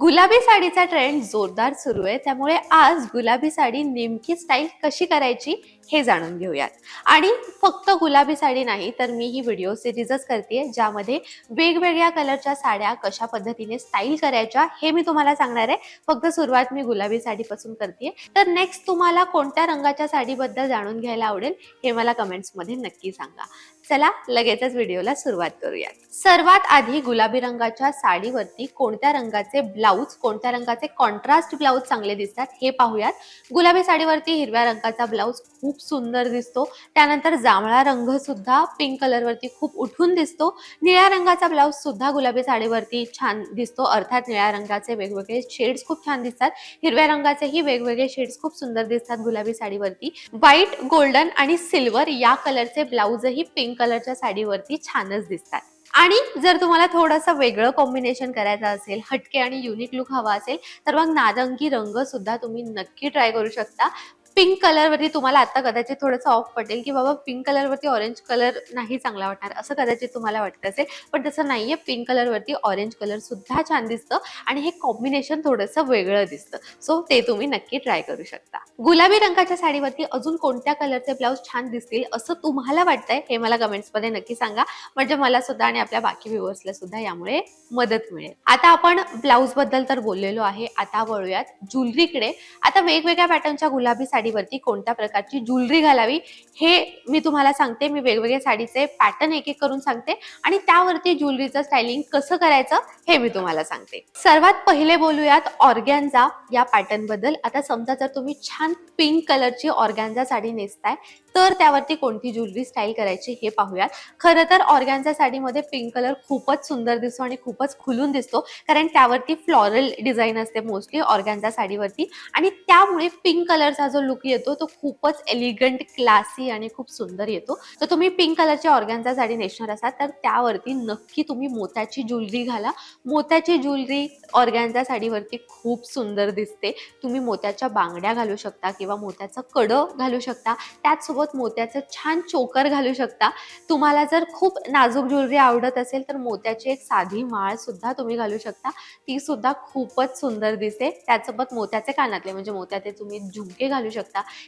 गुलाबी साडीचा ट्रेंड जोरदार सुरू आहे. त्यामुळे आज गुलाबी साडी नेमकी स्टाईल कशी करायची हे जाणून घेऊयात. आणि फक्त गुलाबी साडी नाही तर मी ही व्हिडिओ सिरीजच करते ज्यामध्ये वेगवेगळ्या कलरच्या साड्या कशा पद्धतीने स्टाईल करायच्या हे मी तुम्हाला सांगणार आहे. फक्त सुरुवात मी गुलाबी साडीपासून करते. तर नेक्स्ट तुम्हाला कोणत्या रंगाच्या साडीबद्दल जाणून घ्यायला आवडेल हे मला कमेंट्समध्ये नक्की सांगा. चला लगेचच व्हिडिओला सुरुवात करूयात. सर्वात आधी गुलाबी रंगाच्या साडीवरती कोणत्या रंगाचे ब्लाऊज कोणत्या रंगाचे कॉन्ट्रास्ट ब्लाऊज चांगले दिसतात हे पाहूयात. गुलाबी साडीवरती हिरव्या रंगाचा ब्लाऊज खूप सुंदर दिसतो. त्यानंतर जांभळा रंग सुद्धा पिंक कलरवरती खूप उठून दिसतो. निळ्या रंगाचा ब्लाऊज सुद्धा गुलाबी साडीवरती छान दिसतो. अर्थात निळ्या रंगाचे वेगवेगळे शेड्स खूप छान दिसतात. हिरव्या रंगाचेही वेगवेगळे शेड्स खूप सुंदर दिसतात गुलाबी साडीवरती. व्हाईट गोल्डन आणि सिल्वर या कलरचे ब्लाऊजही पिंक कलरच्या साडीवरती छानच दिसतात. आणि जर तुम्हाला थोडंसं वेगळं कॉम्बिनेशन करायचं असेल हटके आणि युनिक लुक हवा असेल तर मग नारंगी रंग सुद्धा तुम्ही नक्की ट्राय करू शकता. पिंक कलरवरती तुम्हाला आता कदाचित थोडंसं ऑफ पटेल की बाबा पिंक कलरवरती ऑरेंज कलर नाही चांगला वाटणार असं कदाचित तुम्हाला वाटत असेल. पण तसं नाहीये पिंक कलरवरती ऑरेंज कलर सुद्धा छान दिसतं आणि हे कॉम्बिनेशन थोडंसं वेगळं दिसतं. सो ते तुम्ही नक्की ट्राय करू शकता. गुलाबी रंगाच्या साडीवरती अजून कोणत्या कलरचे ब्लाऊज छान दिसतील असं तुम्हाला वाटतंय हे मला कमेंट्समध्ये नक्की सांगा. म्हणजे मला सुद्धा आणि आपल्या बाकी व्ह्युअर्सला सुद्धा यामुळे मदत मिळेल. आता आपण ब्लाऊजबद्दल तर बोललेलो आहे आता वळूयात ज्वेलरीकडे आता वेगवेगळ्या पॅटर्नच्या गुलाबी साडीवरती कोणत्या प्रकारची ज्वेलरी घालावी हे मी तुम्हाला सांगते. मी वेगवेगळ्या साडीचे पॅटर्न एक एक करून सांगते आणि त्यावरती ज्वेलरीचं स्टायलिंग कसं करायचं हे मी तुम्हाला सांगते. सर्वात पहिले बोलूयात ऑर्गॅन्झा या पॅटर्नबद्दल. आता समजा जर तुम्ही छान पिंक कलरची ऑर्गॅन्झा साडी नेसताय तर त्यावरती कोणती ज्वेलरी स्टाईल करायची हे पाहूयात. खरं तर ऑर्गॅन्झा साडीमध्ये पिंक कलर खूपच सुंदर दिसतो आणि खूपच खुलून दिसतो कारण त्यावरती फ्लॉरल डिझाईन असते मोस्टली ऑर्गॅन्झा साडीवरती. आणि त्यामुळे पिंक कलरचा जो लुक येतो तो खूपच एलिगंट क्लासी आणि खूप सुंदर येतो. तर तुम्ही पिंक कलरची ऑर्गॅन्झा साडी नेसणार असाल तर त्यावरती नक्की तुम्ही मोत्याची ज्वेलरी घाला. मोत्याची ज्वेलरी ऑर्गॅन्झा साडीवरती खूप सुंदर दिसते. तुम्ही मोत्याच्या बांगड्या घालू शकता किंवा मोत्याचं कडं घालू शकता. त्याचसोबत मोत्याचं छान चोकर घालू शकता. तुम्हाला जर खूप नाजूक ज्वेलरी आवडत असेल तर मोत्याची एक साधी माळ सुद्धा तुम्ही घालू शकता. ती सुद्धा खूपच सुंदर दिसते. त्यासोबत मोत्याचे कानातले म्हणजे मोत्याचे तुम्ही झुमके घालू शकता.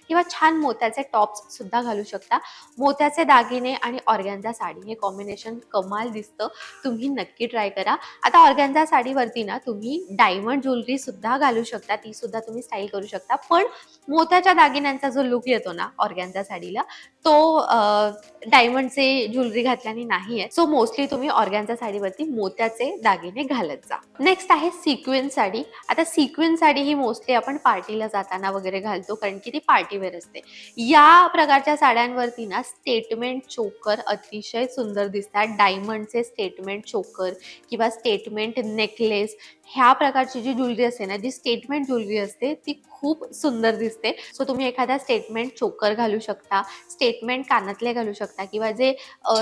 किंवा छान मोत्याचे टॉप्स सुद्धा घालू शकता. मोत्याचे दागिने आणि ऑर्गॅन्झा साडी हे कॉम्बिनेशन कमाल दिसतं. तुम्ही नक्की ट्राय करा. आता ऑर्गॅन्झा साडीवरती ना तुम्ही डायमंड ज्वेलरी सुद्धा घालू शकता. ती सुद्धा तुम्ही स्टाईल करू शकता. पण मोत्याच्या दागिन्यांचा जो लुक येतो ना ऑर्गॅन्झा साडीला तो डायमंडचे ज्वेलरी घातल्याने नाही आहे सो मोस्टली तुम्ही ऑर्गॅन्झा साडीवरती मोत्याचे दागिने घालत जा. नेक्स्ट आहे सिक्वेन्स साडी. आता सिक्वेन्स साडी ही मोस्टली आपण पार्टीला जाताना वगैरे घालतो कारण की ती पार्टीवेअर असते. या प्रकारच्या साड्यांवरती ना स्टेटमेंट चोकर अतिशय सुंदर दिसतात. डायमंडचे स्टेटमेंट चोकर किंवा स्टेटमेंट नेकलेस ह्या प्रकारची जी ज्वेलरी असते ना जी स्टेटमेंट ज्वेलरी असते ती खूप सुंदर दिसते. सो तुम्ही एखादा स्टेटमेंट चोकर घालू शकता स्टेटमेंट कानातले घालू शकता किंवा जे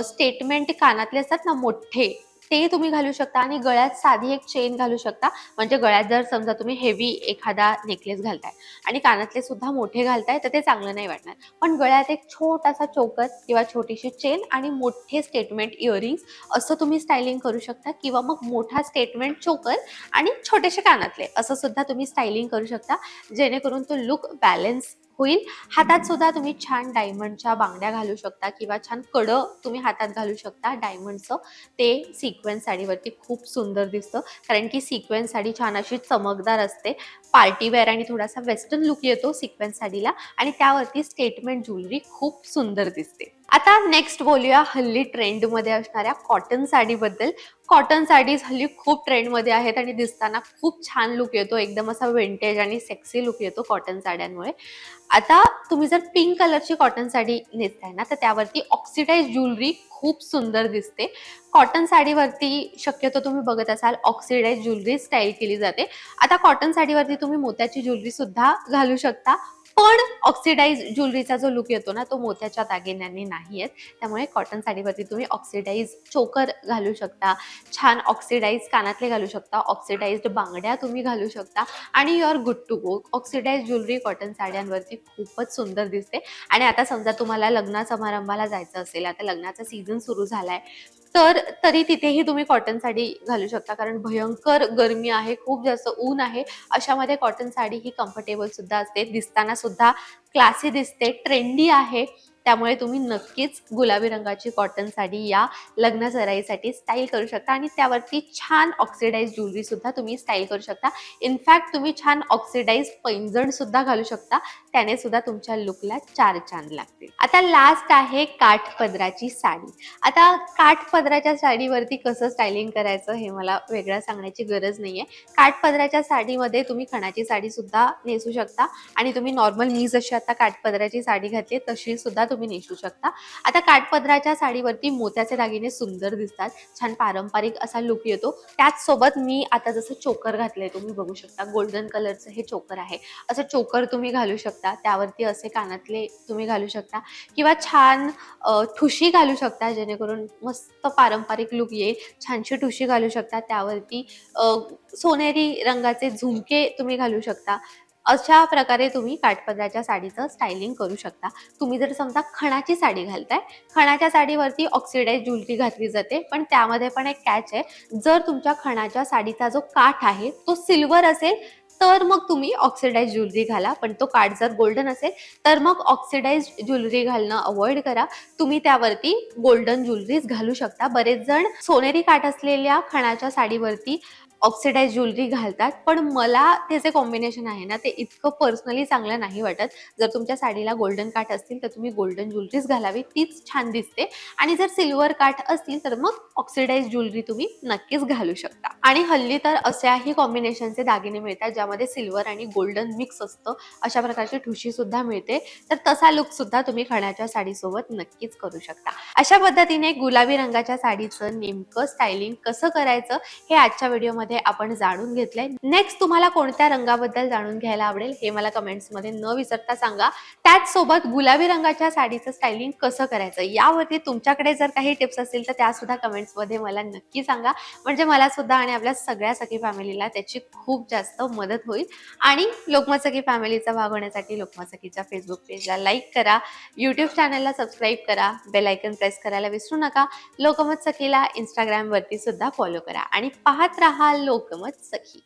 स्टेटमेंट कानातले असतात ना मोठे ते तुम्ही घालू शकता आणि गळ्यात साधी एक चेन घालू शकता. म्हणजे गळ्यात जर समजा तुम्ही हेवी एखादा नेकलेस घालताय आणि कानातले सुद्धा मोठे घालताय तर ते चांगलं नाही वाटणार. पण गळ्यात एक छोटासा चोकर किंवा छोटीशी चेन आणि मोठे स्टेटमेंट इयरिंग्स असं तुम्ही स्टायलिंग करू शकता किंवा मग मोठा स्टेटमेंट चोकर आणि छोटेसे कानातले असं सुद्धा तुम्ही स्टायलिंग करू शकता जेणेकरून तो लुक बॅलन्स होईल. हातात सुद्धा तुम्ही छान डायमंडच्या बांगड्या घालू शकता किंवा छान कडं तुम्ही हातात घालू शकता. डायमंडचं ते सिक्वेन्स साडीवरती खूप सुंदर दिसतं. कारण की सिक्वेन्स साडी छान अशी चमकदार असते. पार्टीवेअर आणि थोडासा वेस्टर्न लुक येतो सिक्वेन्स साडीला. आणि त्यावरती स्टेटमेंट ज्वेलरी खूप सुंदर दिसते. आता नेक्स्ट बोलूया हल्ली ट्रेंडमध्ये असणाऱ्या कॉटन साडीबद्दल कॉटन साडीज हल्ली खूप ट्रेंडमध्ये आहेत आणि दिसताना खूप छान लुक येतो. एकदम असा विंटेज आणि सेक्सी लुक येतो कॉटन साड्यांमुळे. आता तुम्ही जर पिंक कलरची कॉटन साडी नेसताय ना तर त्यावरती ऑक्सिडाईज ज्वेलरी खूप सुंदर दिसते. कॉटन साडीवरती शक्यतो तुम्ही बघत असाल ऑक्सिडाईज ज्वेलरी स्टाईल केली जाते. आता कॉटन साडीवरती तुम्ही मोत्याची ज्वेलरी सुद्धा घालू शकता. पण ऑक्सिडाईज ज्वेलरीचा जो लुक येतो ना तो मोत्याच्या दागिन्यांनी नाही येत. त्यामुळे कॉटन साडीवरती तुम्ही ऑक्सिडाईज चोकर घालू शकता. छान ऑक्सिडाईज कानातले घालू शकता. ऑक्सिडाईज्ड बांगड्या तुम्ही घालू शकता. आणि you're good to go oxidised jewellery cotton साड्यांवरती खूपच सुंदर दिसते. आणि आता समजा तुम्हाला लग्न समारंभाला जायचं असेल आता लग्नाचा सीझन सुरू झाला आहे तर तरी तिथेही तुम्ही कॉटन साडी घालू शकता. कारण भयंकर गरमी आहे खूप जास्त ऊन आहे. अशामध्ये कॉटन साडी ही कम्फर्टेबल सुद्धा असते. दिसताना सुद्धा क्लासी दिसते ट्रेंडी आहे. त्यामुळे तुम्ही नक्कीच गुलाबी रंगाची कॉटन साडी या लग्न सराईसाठी स्टाईल करू शकता आणि त्यावरती छान ऑक्सिडाईज ज्वेलरी सुद्धा तुम्ही स्टाईल करू शकता. इनफॅक्ट तुम्ही छान ऑक्सिडाईज पैंजण सुद्धा घालू शकता. त्याने सुद्धा तुमच्या लुकला चार चांद लागतील. आता लास्ट आहे काठपदराची साडी. आता काठपदराच्या साडीवरती कसं स्टायलिंग करायचं हे मला वेगळं सांगण्याची गरज नाही आहे काठपदराच्या साडीमध्ये तुम्ही खणाची साडी सुद्धा नेसू शकता आणि तुम्ही नॉर्मल मी जशी आता काठपदराची साडी घातली तशी सुद्धा तुम्ही नेसू शकता. आता काठपदराच्या साडीवरती मोत्याचे दागिने सुंदर दिसतात. छान पारंपरिक असा लुक येतो. त्याच सोबत मी आता जसं चोकर घातलंय तुम्ही बघू शकता. गोल्डन कलरचं हे चोकर आहे. असं चोकर तुम्ही घालू शकता. त्यावरती असे कानातले तुम्ही घालू शकता. किंवा छान ठुशी घालू शकता जेणेकरून मस्त पारंपरिक लुक येईल. छानशी ठुशी घालू शकता. त्यावरती सोनेरी रंगाचे झुमके तुम्ही घालू शकता. अशा प्रकारे तुम्ही काठपदराच्या साडीचं स्टायलिंग करू शकता. तुम्ही जर समजा खणाची साडी घालताय खणाच्या साडीवरती ऑक्सिडाईज ज्वेलरी घातली जाते पण त्यामध्ये पण एक कॅच आहे. जर तुमच्या खणाच्या साडीचा जो काठ आहे तो सिल्वर असेल तर मग तुम्ही ऑक्सिडाईज ज्वेलरी घाला. पण तो काठ जर गोल्डन असेल तर मग ऑक्सिडाईज ज्वेलरी घालणं अवॉइड करा. तुम्ही त्यावरती गोल्डन ज्वेलरीज घालू शकता. बरेच जण सोनेरी काठ असलेल्या खणाच्या साडीवरती ऑक्सिडाईज ज्वेलरी घालतात. पण मला ते जे कॉम्बिनेशन आहे ना ते इतकं पर्सनली चांगलं नाही वाटत. जर तुमच्या साडीला गोल्डन काठ असतील तर तुम्ही गोल्डन ज्वेलरीज घालावी. तीच छान दिसते. आणि जर सिल्वर काठ असतील तर मग ऑक्सिडाईज ज्वेलरी तुम्ही नक्कीच घालू शकता. आणि हल्ली तर अशाही कॉम्बिनेशनचे दागिने मिळतात ज्यामध्ये सिल्वर आणि गोल्डन मिक्स असतं. अशा प्रकारची ठुशी सुद्धा मिळते. तर तसा लुक सुद्धा तुम्ही खणाच्या साडीसोबत नक्कीच करू शकता. अशा पद्धतीने गुलाबी रंगाच्या साडीचं नेमकं स्टायलिंग कसं करायचं हे आजच्या व्हिडिओमध्ये आपण जाणून घेतलंय. नेक्स्ट तुम्हाला कोणत्या रंगाबद्दल जाणून घ्यायला आवडेल हे मला कमेंट्समध्ये न विसरता सांगा. त्याचसोबत गुलाबी रंगाच्या साडीचं स्टायलिंग कसं करायचं? यावरती तुमच्याकडे जर काही टिप्स असतील तर त्या सुद्धा कमेंट्समध्ये मला नक्की सांगा. म्हणजे मला सुद्धा आणि आपल्या सगळ्या सखी फॅमिलीला त्याची खूप जास्त मदत होईल. आणि लोकमत सखी फॅमिलीचा भाग होण्यासाठी लोकमत सखीच्या फेसबुक पेजला लाईक करा. यूट्यूब चॅनलला सबस्क्राईब करा. बेल आयकन प्रेस करायला विसरू नका. लोकमत सखीला इंस्टाग्रामवरती सुद्धा फॉलो करा. आणि पाहत राहा लोकमत सखी.